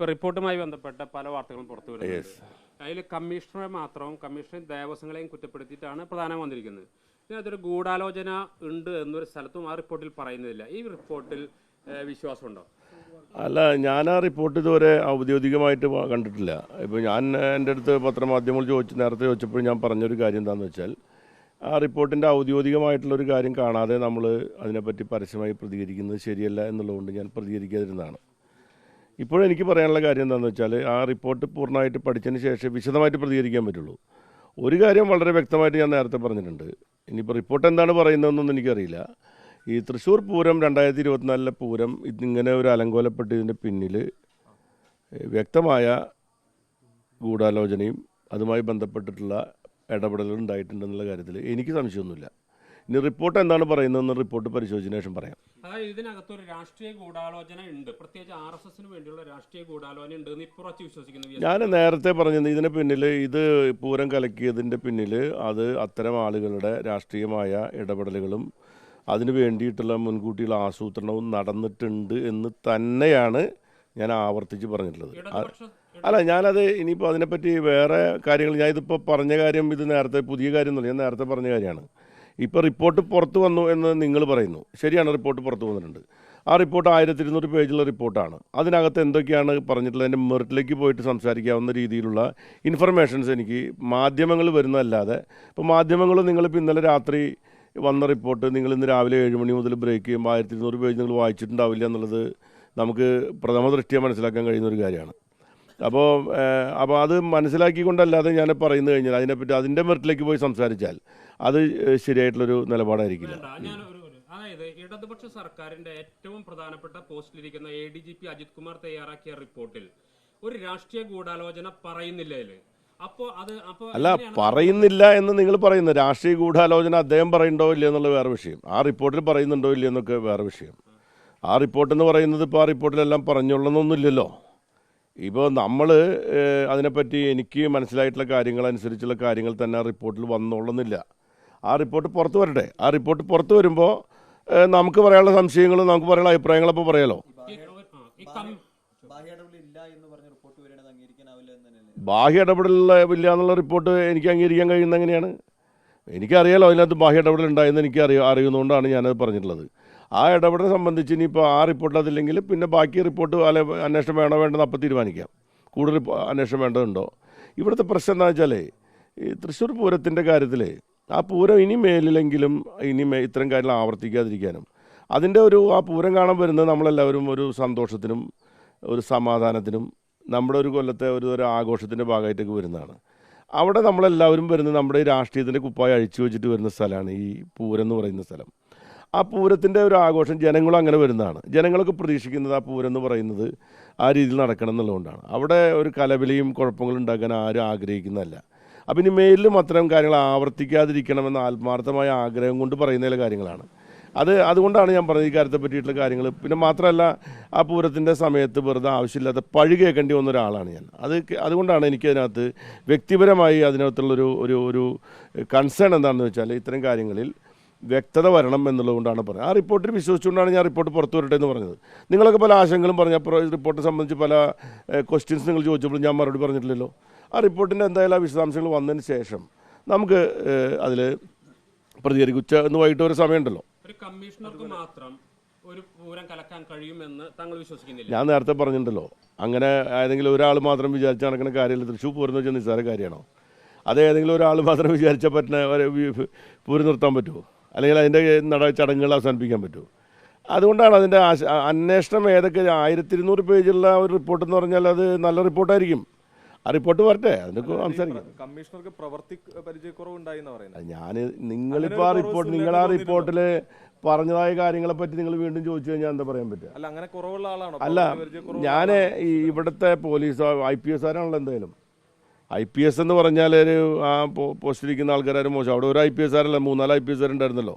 ഇപ്പൊ റിപ്പോർട്ടുമായി ബന്ധപ്പെട്ട പല വാർത്തകളും പുറത്തു വരുന്നുണ്ട്. അതിൽ കമ്മീഷണറെ മാത്രവും കമ്മീഷണർ ദേവസ്വങ്ങളെയും കുറ്റപ്പെടുത്തിയിട്ടാണ് പ്രധാനം വന്നിരിക്കുന്നത്. ഇതിനകത്തൊരു ഗൂഢാലോചന ഉണ്ട് എന്നൊരു സ്ഥലത്തും ആ റിപ്പോർട്ടിൽ പറയുന്നില്ല. ഈ റിപ്പോർട്ടിൽ വിശ്വാസമുണ്ടോ? അല്ല ഞാൻ ആ റിപ്പോർട്ട് ഇതുവരെ ഔദ്യോഗികമായിട്ട് കണ്ടിട്ടില്ല. ഇപ്പോൾ ഞാൻ എന്റെ അടുത്ത് പത്രമാധ്യമങ്ങൾ ചോദിച്ചു നേരത്തെ ചോദിച്ചപ്പോൾ ഞാൻ പറഞ്ഞൊരു കാര്യം എന്താണെന്ന് വെച്ചാൽ ആ റിപ്പോർട്ടിന്റെ ഔദ്യോഗികമായിട്ടുള്ളൊരു കാര്യം കാണാതെ നമ്മൾ അതിനെപ്പറ്റി പരസ്യമായി പ്രതികരിക്കുന്നത് ശരിയല്ല എന്നുള്ളതുകൊണ്ട് ഞാൻ പ്രതികരിക്കാതിരുന്നതാണ്. ഇപ്പോഴെനിക്ക് പറയാനുള്ള കാര്യം എന്താണെന്ന് വെച്ചാൽ ആ റിപ്പോർട്ട് പൂർണമായിട്ട് പഠിച്ചതിന് ശേഷം വിശദമായിട്ട് പ്രതികരിക്കാൻ പറ്റുള്ളൂ. ഒരു കാര്യം വളരെ വ്യക്തമായിട്ട് ഞാൻ നേരത്തെ പറഞ്ഞിട്ടുണ്ട്. ഇനിയിപ്പോൾ റിപ്പോർട്ട് എന്താണ് പറയുന്നതെന്നൊന്നും എനിക്കറിയില്ല. ഈ തൃശ്ശൂർ പൂരം രണ്ടായിരത്തി ഇരുപത്തിനാലിലെ പൂരം ഇതിങ്ങനെ ഒരു അലങ്കോലപ്പെട്ടതിന്റെ പിന്നിൽ വ്യക്തമായ ഗൂഢാലോചനയും അതുമായി ബന്ധപ്പെട്ടിട്ടുള്ള ഇടപെടലുകൾ ഉണ്ടായിട്ടുണ്ടെന്നുള്ള കാര്യത്തിൽ എനിക്ക് സംശയമൊന്നുമില്ല. ഇനി റിപ്പോർട്ട് എന്താണ് പറയുന്നതെന്ന് റിപ്പോർട്ട് പരിശോധിച്ചതിന് ശേഷം പറയാം. അതായത് ഇതിനകത്തൊരു രാഷ്ട്രീയ ഗൂഢാലോചന ഉണ്ട്. പ്രത്യേകിച്ച് ആർ എസ് എസിന് വേണ്ടിയുള്ള രാഷ്ട്രീയ ഗൂഢാലോചന ഉണ്ട് എന്ന് ഇപ്പുറച്ച് വിശ്വസിക്കുന്നു ഞാൻ നേരത്തെ പറഞ്ഞത് ഇതിന് പിന്നിൽ ഇത് പൂരം കലക്കിയതിന്റെ പിന്നിൽ അത് അത്തരം ആളുകളുടെ രാഷ്ട്രീയമായ ഇടപെടലുകളും അതിന് വേണ്ടിയിട്ടുള്ള മുൻകൂട്ടിയുള്ള ആസൂത്രണവും നടന്നിട്ടുണ്ട് എന്ന് തന്നെയാണ് ഞാൻ ആവർത്തിച്ച് പറഞ്ഞിട്ടുള്ളത്. അല്ല ഞാനത് ഇനിയിപ്പോൾ അതിനെപ്പറ്റി വേറെ കാര്യങ്ങൾ ഞാൻ ഇതിപ്പോൾ പറഞ്ഞ കാര്യം ഇത് നേരത്തെ പുതിയ കാര്യം എന്നല്ല ഞാൻ നേരത്തെ പറഞ്ഞ കാര്യമാണ്. ഇപ്പോൾ റിപ്പോർട്ട് പുറത്തു വന്നു എന്ന് നിങ്ങൾ പറയുന്നു. ശരിയാണ് റിപ്പോർട്ട് പുറത്തു വന്നിട്ടുണ്ട്. ആ റിപ്പോർട്ട് ആയിരത്തി ഇരുന്നൂറ് പേജുള്ള റിപ്പോർട്ടാണ്. അതിനകത്ത് എന്തൊക്കെയാണ് പറഞ്ഞിട്ടുള്ളത്? അതിന്റെ മെറിറ്റിലേക്ക് പോയിട്ട് സംസാരിക്കാവുന്ന രീതിയിലുള്ള ഇൻഫർമേഷൻസ് എനിക്ക് മാധ്യമങ്ങൾ വരുന്നതല്ലാതെ ഇപ്പോൾ മാധ്യമങ്ങൾ നിങ്ങളിപ്പോൾ ഇന്നലെ രാത്രി വന്ന റിപ്പോർട്ട് നിങ്ങൾ ഇന്ന് രാവിലെ ഏഴ് മണി മുതൽ ബ്രേക്ക് ചെയ്യുമ്പോൾ ആയിരത്തി ഇരുന്നൂറ് പേജ് നിങ്ങൾ വായിച്ചിട്ടുണ്ടാവില്ല എന്നുള്ളത് നമുക്ക് പ്രഥമ ദൃഷ്ടിയെ മനസ്സിലാക്കാൻ കഴിയുന്ന ഒരു കാര്യമാണ്. അപ്പോൾ അപ്പോൾ അത് മനസ്സിലാക്കിക്കൊണ്ടല്ലാതെ ഞാൻ പറയുന്നത് കഴിഞ്ഞാൽ അതിനെപ്പറ്റി അതിന്റെ മെറിറ്റിലേക്ക് പോയി സംസാരിച്ചാൽ അത് ശരിയായിട്ടുള്ളൊരു നിലപാടായിരിക്കില്ല. അതായത് ഇടതുപക്ഷ സർക്കാരിന്റെ ഏറ്റവും പ്രധാനപ്പെട്ട പോസ്റ്റിലിരിക്കുന്ന A D G P Ajith Kumar തയ്യാറാക്കിയ റിപ്പോർട്ടിൽ ഒരു രാഷ്ട്രീയ ഗൂഢാലോചന പറയുന്നില്ല അപ്പോ അത് അപ്പോൾ അല്ല പറയുന്നില്ല എന്ന് നിങ്ങൾ പറയുന്നത്. രാഷ്ട്രീയ ഗൂഢാലോചന അദ്ദേഹം പറയുന്നുണ്ടോ ഇല്ല എന്നുള്ള വേറെ വിഷയം. ആ റിപ്പോർട്ടിൽ പറയുന്നുണ്ടോ ഇല്ല എന്നൊക്കെ വേറെ വിഷയം. ആ റിപ്പോർട്ട് എന്ന് പറയുന്നത് ഇപ്പോൾ ആ റിപ്പോർട്ടിലെല്ലാം പറഞ്ഞുള്ളതൊന്നുമില്ലല്ലോ. ഇപ്പോൾ നമ്മൾ അതിനെപ്പറ്റി എനിക്ക് മനസ്സിലായിട്ടുള്ള കാര്യങ്ങൾ അനുസരിച്ചുള്ള കാര്യങ്ങൾ തന്നെ ആ റിപ്പോർട്ടിൽ വന്നോളുന്നില്ല. ആ റിപ്പോർട്ട് പുറത്ത് വരട്ടെ. ആ റിപ്പോർട്ട് പുറത്ത് വരുമ്പോൾ നമുക്ക് പറയാനുള്ള സംശയങ്ങളും നമുക്ക് പറയാനുള്ള അഭിപ്രായങ്ങളപ്പോൾ പറയാലോ? ബാഹ്യ ഇടപെടലില്ല എന്നുള്ള റിപ്പോർട്ട് എനിക്ക് അംഗീകരിക്കാൻ കഴിയുന്ന എങ്ങനെയാണ്? എനിക്കറിയാലോ അതിനകത്ത് ബാഹ്യ ഇടപെടൽ ഉണ്ടായെന്ന് എനിക്ക് അറിയ അറിയുന്നതുകൊണ്ടാണ് ഞാനത് പറഞ്ഞിട്ടുള്ളത്. ആ ഇടപെടൽ സംബന്ധിച്ച് ഇനിയിപ്പോൾ ആ റിപ്പോർട്ട് അതില്ലെങ്കിൽ പിന്നെ ബാക്കി റിപ്പോർട്ട് അല്ലെ അന്വേഷണം വേണോ വേണ്ടെന്ന് അപ്പം തീരുമാനിക്കാം. കൂടുതൽ അന്വേഷണം വേണ്ടതുണ്ടോ? ഇവിടുത്തെ പ്രശ്നം എന്താ വെച്ചാൽ ഈ തൃശ്ശൂർ പൂരത്തിന്റെ കാര്യത്തിൽ ആ പൂരം ഇനി മേലിലെങ്കിലും ഇനി ഇത്തരം കാര്യങ്ങൾ ആവർത്തിക്കാതിരിക്കാനും അതിന്റെ ഒരു ആ പൂരം കാണാൻ വരുന്നത് നമ്മളെല്ലാവരും ഒരു സന്തോഷത്തിനും ഒരു സമാധാനത്തിനും നമ്മുടെ ഒരു കൊല്ലത്തെ ഒരു ഒരു ആഘോഷത്തിന്റെ ഭാഗമായിട്ടൊക്കെ വരുന്നതാണ്. അവിടെ നമ്മളെല്ലാവരും വരുന്നത് നമ്മുടെ ഈ രാഷ്ട്രീയത്തിന്റെ കുപ്പായ അഴിച്ചു വെച്ചിട്ട് വരുന്ന സ്ഥലമാണ് ഈ പൂരം എന്ന് പറയുന്ന സ്ഥലം. ആ പൂരത്തിന്റെ ഒരു ആഘോഷം ജനങ്ങളും അങ്ങനെ വരുന്നതാണ്. ജനങ്ങളൊക്കെ പ്രതീക്ഷിക്കുന്നത് ആ പൂരം എന്ന് പറയുന്നത് ആ രീതിയിൽ നടക്കണം എന്നുള്ളതുകൊണ്ടാണ്. അവിടെ ഒരു കലവിലയും കുഴപ്പങ്ങളും ഉണ്ടാക്കാൻ ആരും ആഗ്രഹിക്കുന്നതല്ല. അപ്പം ഇനി മേലിലും അത്തരം കാര്യങ്ങൾ ആവർത്തിക്കാതിരിക്കണമെന്ന ആത്മാർത്ഥമായ ആഗ്രഹം കൊണ്ട് പറയുന്ന ചില കാര്യങ്ങളാണ്. അത് അതുകൊണ്ടാണ് ഞാൻ പറഞ്ഞത് ഈ കാര്യത്തെ പറ്റിയിട്ടുള്ള കാര്യങ്ങൾ. പിന്നെ മാത്രമല്ല ആ പൂരത്തിന്റെ സമയത്ത് വെറുതെ ആവശ്യമില്ലാത്ത പഴി കേൾക്കേണ്ടി വന്ന ഒരാളാണ് ഞാൻ. അത് അതുകൊണ്ടാണ് എനിക്ക് അതിനകത്ത് വ്യക്തിപരമായി അതിനകത്തുള്ളൊരു ഒരു ഒരു കൺസേൺ എന്താണെന്ന് വെച്ചാൽ ഇത്തരം കാര്യങ്ങളിൽ വ്യക്തത വരണം എന്നുള്ളതുകൊണ്ടാണ് പറഞ്ഞത്. ആ റിപ്പോർട്ടിൽ വിശ്വസിച്ചുകൊണ്ടാണ് ഞാൻ റിപ്പോർട്ട് പുറത്തു വരട്ടെ എന്ന് പറഞ്ഞത്. നിങ്ങളൊക്കെ പല ആശങ്കകളും പറഞ്ഞ റിപ്പോർട്ട് സംബന്ധിച്ച് പല ക്വസ്റ്റ്യൻസ് നിങ്ങൾ ചോദിച്ചപ്പോൾ ഞാൻ മറുപടി പറഞ്ഞിട്ടില്ലല്ലോ. ആ റിപ്പോർട്ടിന്റെ എന്തായാലും ആ വിശദാംശങ്ങൾ വന്നതിന് ശേഷം നമുക്ക് അതിൽ പ്രതികരിക്കും. ഉച്ച എന്ന് വൈകിട്ട് ഒരു സമയമുണ്ടല്ലോ. ഒരു കമ്മീഷണർക്ക് മാത്രം ഒരു പൂരം കലക്കാൻ കഴിയുമെന്ന് താങ്കൾ വിശ്വസിക്കുന്നില്ല. ഞാൻ നേരത്തെ പറഞ്ഞിട്ടുണ്ടല്ലോ. അങ്ങനെ ഏതെങ്കിലും ഒരാൾ മാത്രം വിചാരിച്ച് നടക്കുന്ന കാര്യമില്ല. തൃശ്ശൂർ പൂരം എന്ന് വെച്ചാൽ നിസ്സാര കാര്യമാണോ? അത് ഏതെങ്കിലും ഒരാൾ മാത്രം വിചാരിച്ചാൽ പറ്റുന്ന പൂരം നിർത്താൻ പറ്റുമോ? അല്ലെങ്കിൽ അതിന്റെ നട ചടങ്ങുകൾ അവസാനിപ്പിക്കാൻ പറ്റുമോ അതുകൊണ്ടാണ് അതിന്റെ ആശ- അന്വേഷണം ഏതൊക്കെ ആയിരത്തി ഇരുന്നൂറ് പേജുള്ള ഒരു റിപ്പോർട്ട് എന്ന് പറഞ്ഞാൽ അത് നല്ല റിപ്പോർട്ടായിരിക്കും. ആ റിപ്പോർട്ട് വരട്ടെ അതിന്റെ സംസാരിക്കാം. കമ്മീഷണർക്ക് പ്രവർത്തി പരിചയക്കുറവുണ്ടായി ഞാൻ നിങ്ങളിപ്പോൾ ആ റിപ്പോർട്ട് നിങ്ങൾ ആ റിപ്പോർട്ടിൽ പറഞ്ഞതായ കാര്യങ്ങളെ പറ്റി നിങ്ങൾ വീണ്ടും ചോദിച്ചു കഴിഞ്ഞാൽ എന്താ പറയാൻ പറ്റുക? അല്ല അങ്ങനെ കുറവുള്ള ആളാണോ? അല്ല ഞാൻ ഈ ഇവിടുത്തെ പോലീസ് ഐ പി എസ് ആരാണല്ലോ എന്തായാലും. ഐ പി എസ് എന്ന് പറഞ്ഞാൽ ഒരു ആ പോസ്റ്റിലിരിക്കുന്ന ആൾക്കാരും മോശം. അവിടെ ഒരു ഐ പി എസ് ആരല്ല മൂന്നാൽ ഐ പി എസ് ആരുണ്ടായിരുന്നല്ലോ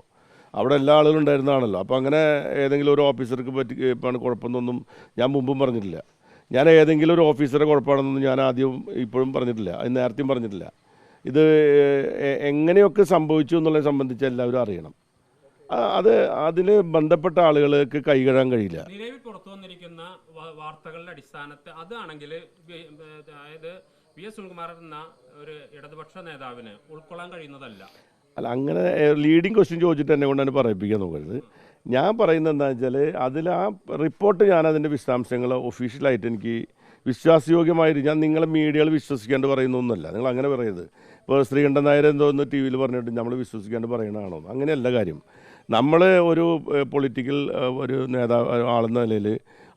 അവിടെ എല്ലാ ആളുകളും ഉണ്ടായിരുന്നതാണല്ലോ. അപ്പോൾ അങ്ങനെ ഏതെങ്കിലും ഒരു ഓഫീസർക്ക് പറ്റി ഇപ്പം കുഴപ്പമൊന്നും ഞാൻ മുമ്പും പറഞ്ഞിട്ടില്ല. ഞാൻ ഏതെങ്കിലും ഒരു ഓഫീസറെ കുഴപ്പമാണെന്നൊന്നും ഞാൻ ആദ്യം ഇപ്പോഴും പറഞ്ഞിട്ടില്ല. അത് നേരത്തെയും പറഞ്ഞിട്ടില്ല. ഇത് എങ്ങനെയൊക്കെ സംഭവിച്ചു എന്നുള്ളതിനെ സംബന്ധിച്ച് എല്ലാവരും അറിയണം. അത് അതിന് ബന്ധപ്പെട്ട ആളുകൾക്ക് കൈകഴാൻ കഴിയില്ല. നിലവിൽ പുറത്തു വന്നിരിക്കുന്ന വാർത്തകളുടെ അടിസ്ഥാനത്തിൽ അതാണെങ്കിൽ അതായത് വി എസ് സുനിൽകുമാർ എന്ന ഒരു ഇടതുപക്ഷ നേതാവിന് ഉൾക്കൊള്ളാൻ കഴിയുന്നതല്ല. അല്ല അങ്ങനെ ലീഡിങ് ക്വസ്റ്റ്യൻ ചോദിച്ചിട്ട് എന്നെ കൊണ്ടാണ് പറയിപ്പിക്കാൻ നോക്കരുത്. ഞാൻ പറയുന്നത് എന്താ വെച്ചാൽ അതിൽ ആ റിപ്പോർട്ട് ഞാൻ അതിന്റെ വിശദാംശങ്ങൾ ഒഫീഷ്യലായിട്ട് എനിക്ക് വിശ്വാസയോഗ്യമായിട്ട് ഞാൻ നിങ്ങളെ മീഡിയകൾ വിശ്വസിക്കാണ്ട് പറയുന്നൊന്നുമല്ല. നിങ്ങൾ അങ്ങനെ പറയരുത്. ഇപ്പോൾ ശ്രീകണ്ഠൻ നായർ എന്തോ ഒന്ന് ടി വിയിൽ പറഞ്ഞിട്ട് നമ്മൾ വിശ്വസിക്കാണ്ട് പറയണതാണോ? അങ്ങനെയല്ല കാര്യം. നമ്മൾ ഒരു പൊളിറ്റിക്കൽ ഒരു നേതാവ് ആളെന്ന നിലയിൽ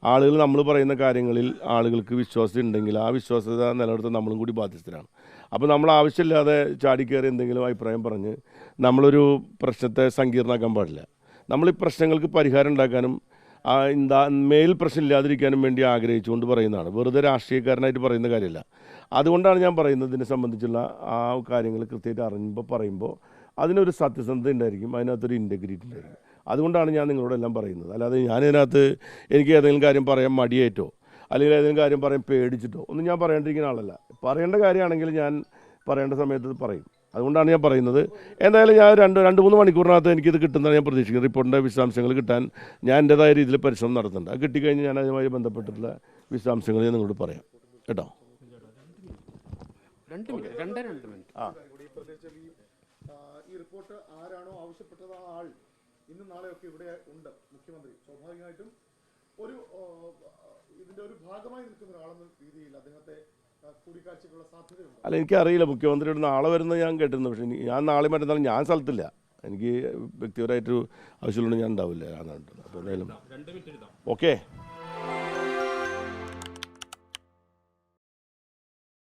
ആളുകൾ നമ്മൾ പറയുന്ന കാര്യങ്ങളിൽ ആളുകൾക്ക് വിശ്വാസം ഉണ്ടെങ്കിൽ ആ വിശ്വാസ്യത നിലനിർത്താൻ നമ്മളും കൂടി ബാധ്യസ്ഥരാണ്. അപ്പോൾ നമ്മൾ ആവശ്യമില്ലാതെ ചാടിക്കയറി എന്തെങ്കിലും അഭിപ്രായം പറഞ്ഞ് നമ്മളൊരു പ്രശ്നത്തെ സങ്കീർണമാക്കാൻ പാടില്ല. നമ്മൾ ഈ പ്രശ്നങ്ങൾക്ക് പരിഹാരം ഉണ്ടാക്കാനും ആ എന്താ മേൽ പ്രശ്നം ഇല്ലാതിരിക്കാനും വേണ്ടി ആഗ്രഹിച്ചുകൊണ്ട് പറയുന്നതാണ്. വെറുതെ രാഷ്ട്രീയക്കാരനായിട്ട് പറയുന്ന കാര്യമല്ല. അതുകൊണ്ടാണ് ഞാൻ പറയുന്നത് ഇതിനെ സംബന്ധിച്ചുള്ള ആ കാര്യങ്ങൾ കൃത്യമായിട്ട് അറിയുമ്പോൾ പറയുമ്പോൾ അതിനൊരു സത്യസന്ധത ഉണ്ടായിരിക്കും അതിനകത്തൊരു ഇന്റഗ്രിറ്റി ഉണ്ടായിരിക്കും. അതുകൊണ്ടാണ് ഞാൻ നിങ്ങളോടെല്ലാം പറയുന്നത്. അല്ലാതെ ഞാനിതിനകത്ത് എനിക്ക് ഏതെങ്കിലും കാര്യം പറയാൻ മടിയേറ്റോ അല്ലെങ്കിൽ ഏതെങ്കിലും കാര്യം പറയാൻ പേടിച്ചിട്ടോ ഒന്നും ഞാൻ പറയേണ്ടിരിക്കുന്ന ആളല്ല. പറയേണ്ട കാര്യമാണെങ്കിൽ ഞാൻ പറയേണ്ട സമയത്ത് പറയും. അതുകൊണ്ടാണ് ഞാൻ പറയുന്നത്. എന്തായാലും ഞാൻ രണ്ട് രണ്ട് മൂന്ന് മണിക്കൂറിനകത്ത് എനിക്കിത് കിട്ടുന്നതാണ് ഞാൻ പ്രതീക്ഷിക്കുന്നത്. റിപ്പോർട്ടിന്റെ വിശദാംശങ്ങൾ കിട്ടാൻ ഞാൻ എന്റെതായ രീതിയിൽ പരിശ്രമം നടത്തുന്നുണ്ട്. അത് കിട്ടിക്കഴിഞ്ഞ് ഞാൻ അതുമായി ബന്ധപ്പെട്ടിട്ടുള്ള വിശദാംശങ്ങൾ ഞാൻ നിങ്ങളോട് പറയാം. കേട്ടോ? രണ്ട് മിനിറ്റ് രണ്ട് രണ്ട് മിനിറ്റ്. ആ, ഈ റിപ്പോർട്ട് ആരാണോ ആവശ്യപ്പെട്ടത് ആ ആൾ ഇന്നും നാളെയൊക്കെ ഇവിടെ ഉണ്ട് മുഖ്യമന്ത്രി. സ്വാഭാവികമായിട്ടും ഒരു ഇതിന്റെ ഒരു ഭാഗമായി നിൽക്കുന്ന ഒരാളെന്ന രീതിയിൽ അദ്ദേഹത്തെ ആ, കൂടിക്കാഴ്ചയ്ക്കുള്ള സാധ്യതയുണ്ട്. അല്ല എനിക്കറിയില്ല. മുഖ്യമന്ത്രിയുടെ നാളെ വരുന്നത് ഞാൻ കേട്ടിരുന്നു. പക്ഷേ ഞാൻ നാളെ മറ്റന്നാൾ ഞാൻ സ്ഥലത്തില്ല. എനിക്ക് വ്യക്തിപരമായിട്ടൊരു ആവശ്യമുള്ളത് ഞാൻ ഉണ്ടാവില്ല. അപ്പോൾ എന്തായാലും ഓക്കെ.